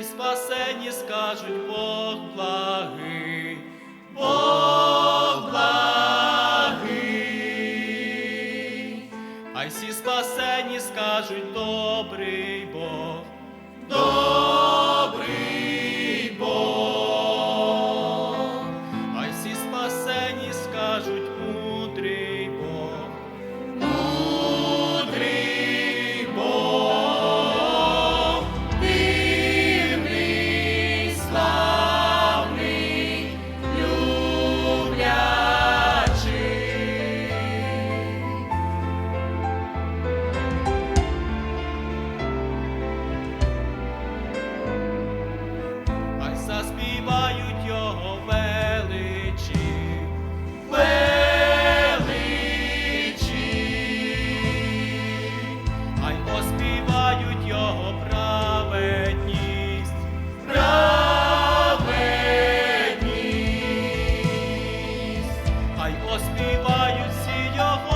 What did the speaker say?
і спасені скажуть Бог благий, Бог благий, а й всі спасені скажуть добрий Бог. добрий. поспівають всі його.